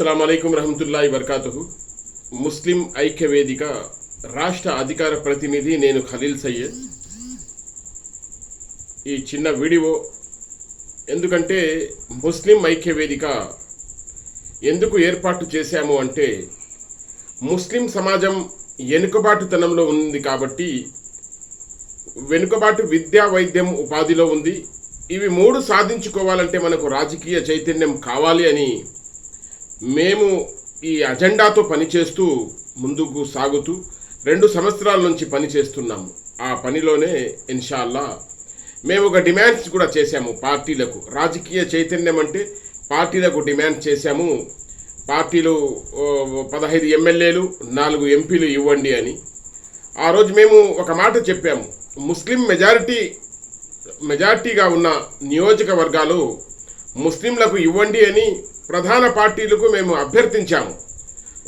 అస్సలం అయికం రహమతుల్లాhi వర్కాతు ముస్లిం ఐక్య వేదిక రాష్ట్ర అధికార ప్రతినిధి నేను ఖలీల్ సయ్యద్. ఈ చిన్న వీడియో ఎందుకంటే ముస్లిం ఐక్య వేదిక ఎందుకు ఏర్పాటు చేశాము అంటే ముస్లిం సమాజం వెనుకబాటుతనంలో ఉంది కాబట్టి వెనుకబాటు విద్యా వైద్యం ఉపాధిలో ఉంది. ఇవి మూడు సాధించుకోవాలంటే మనకు రాజకీయ చైతన్యం కావాలి అని మేము ఈ అజెండాతో పనిచేస్తూ ముందుకు సాగుతూ రెండు సంవత్సరాల నుంచి పనిచేస్తున్నాము. ఆ పనిలోనే ఇన్షాల్లా మేము ఒక డిమాండ్స్ కూడా చేశాము పార్టీలకు. రాజకీయ చైతన్యం అంటే పార్టీలకు డిమాండ్ చేశాము. పార్టీలు పదహైదు ఎమ్మెల్యేలు నాలుగు ఎంపీలు ఇవ్వండి అని. ఆ రోజు మేము ఒక మాట చెప్పాము. ముస్లిం మెజారిటీ మెజారిటీగా ఉన్న నియోజకవర్గాలు ముస్లింలకు ఇవ్వండి అని ప్రధాన పార్టీలకు మేము అభ్యర్థించాము.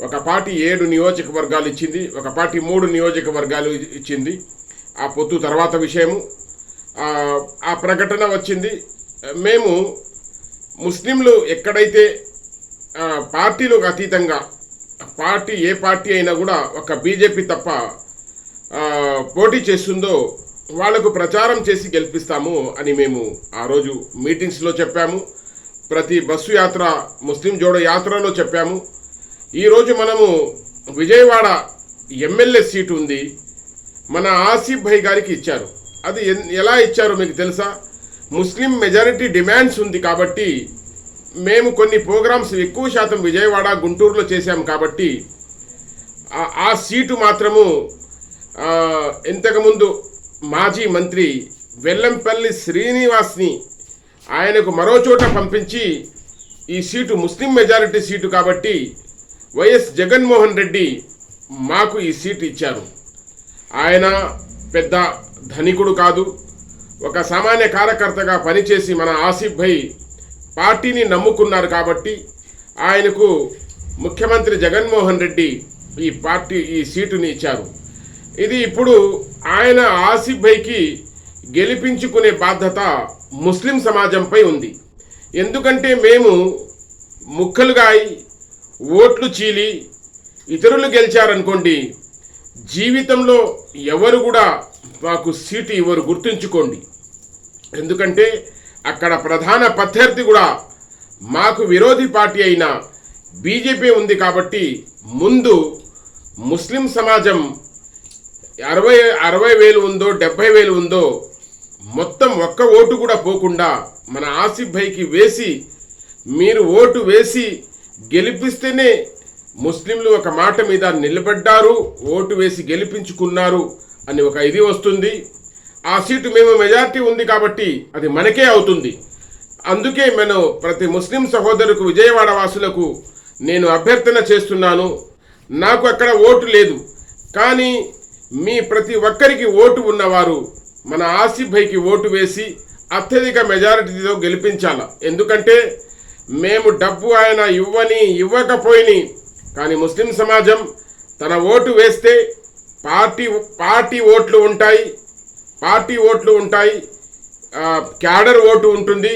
ఒక పార్టీ ఏడు నియోజకవర్గాలు ఇచ్చింది ఒక పార్టీ మూడు నియోజకవర్గాలు ఇచ్చింది. ఆ పొత్తు తర్వాత విషయము. ఆ, ప్రకటన వచ్చింది. మేము ముస్లింలు ఎక్కడైతే పార్టీలకు అతీతంగా పార్టీ ఏ పార్టీ అయినా కూడా ఒక బీజేపీ తప్ప పోటీ చేస్తుందో వాళ్ళకు ప్రచారం చేసి గెలిపిస్తాము అని మేము ఆ రోజు మీటింగ్స్లో చెప్పాము. ప్రతి బస్సు యాత్ర ముస్లిం జోడో యాత్రలో చెప్పాము. ఈరోజు మనము విజయవాడ ఎమ్మెల్యే సీటు ఉంది. మన ఆసిఫ్ భాయ్ గారికి ఇచ్చారు. అది ఎన్- ఎలా ఇచ్చారో మీకు తెలుసా? ముస్లిం మెజారిటీ డిమాండ్స్ ఉంది కాబట్టి మేము కొన్ని ప్రోగ్రామ్స్ ఎక్కువ శాతం విజయవాడ గుంటూరులో చేశాం కాబట్టి ఆ- సీటు మాత్రము ఇంతకుముందు మాజీ మంత్రి వెల్లంపల్లి శ్రీనివాస్ని ఆయనకు మరో చోట పంపించి ఈ సీటు ముస్లిం మెజారిటీ సీటు కాబట్టి వైఎస్ జగన్మోహన్ రెడ్డి మాకు ఈ సీటు ఇచ్చారు. ఆయన పెద్ద ధనికుడు కాదు. ఒక సామాన్య కార్యకర్తగా పనిచేసి మన ఆసిఫ్ భాయ్ పార్టీని నమ్ముకున్నారు కాబట్టి ఆయనకు ముఖ్యమంత్రి జగన్మోహన్ రెడ్డి ఈ పార్టీ ఈ సీటుని ఇచ్చారు. ఇది ఇప్పుడు ఆయన ఆసిఫ్ భాయ్కి గెలిపించుకునే బాధ్యత ముస్లిం సమాజంపై ఉంది. ఎందుకంటే మేము ముక్కలుగా అయి, ఓట్లు చీలి ఇతరులు గెలిచారనుకోండి జీవితంలో ఎవరు కూడా మాకు సీటు ఇవ్వరు గుర్తుంచుకోండి. ఎందుకంటే అక్కడ ప్రధాన ప్రత్యర్థి కూడా మాకు విరోధి పార్టీ అయిన బీజేపీ ఉంది కాబట్టి ముందు ముస్లిం సమాజం అరవై అరవై వేలు ఉందో డెబ్భై వేలు ఉందో మొత్తం ఒక్క ఓటు కూడా పోకుండా మన ఆసిఫ్ భాయ్కి వేసి మీరు ఓటు వేసి గెలిపిస్తేనే ముస్లింలు ఒక మాట మీద నిలబడ్డారు ఓటు వేసి గెలిపించుకున్నారు అని ఒక ఇది వస్తుంది. ఆ సీటు మేము మెజార్టీ ఉంది కాబట్టి అది మనకే అవుతుంది. అందుకే మేము ప్రతి ముస్లిం సహోదరుకు విజయవాడ వాసులకు నేను అభ్యర్థన చేస్తున్నాను. నాకు అక్కడ ఓటు లేదు. కానీ మీ ప్రతి ఒక్కరికి ఓటు ఉన్నవారు మన ఆసిఫ్ భాయ్కి ఓటు వేసి అత్యధిక మెజారిటీతో గెలిపించాల. ఎందుకంటే మేము డబ్బు ఆయన ఇవ్వని ఇవ్వకపోయిని. కానీ ముస్లిం సమాజం తన ఓటు వేస్తే పార్టీ పార్టీ ఓట్లు ఉంటాయి పార్టీ ఓట్లు ఉంటాయి క్యాడర్ ఓటు ఉంటుంది.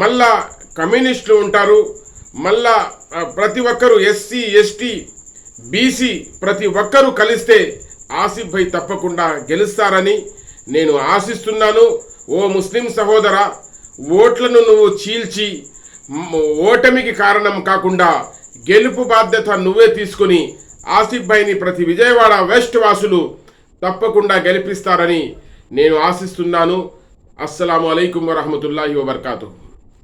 మళ్ళా కమ్యూనిస్టులు ఉంటారు మళ్ళా ప్రతి ఒక్కరు ఎస్సీ ఎస్టీ బీసీ ప్రతి ఒక్కరూ కలిస్తే ఆసిఫ్ భాయ్ తప్పకుండా గెలుస్తారని నేను ఆశిస్తున్నాను ఓ ముస్లిం సహోదర ఓట్లను నువ్వు చీల్చి ఓటమికి కారణం కాకుండా గెలుపు బాధ్యత నువ్వే తీసుకుని ఆసిఫ్ భాయ్ని ప్రతి విజయవాడ వెస్ట్ వాసులు తప్పకుండా గెలిపిస్తారని నేను ఆశిస్తున్నాను. అస్సలాము అలైకుం వరహమతుల్లాహి వబర్కాతు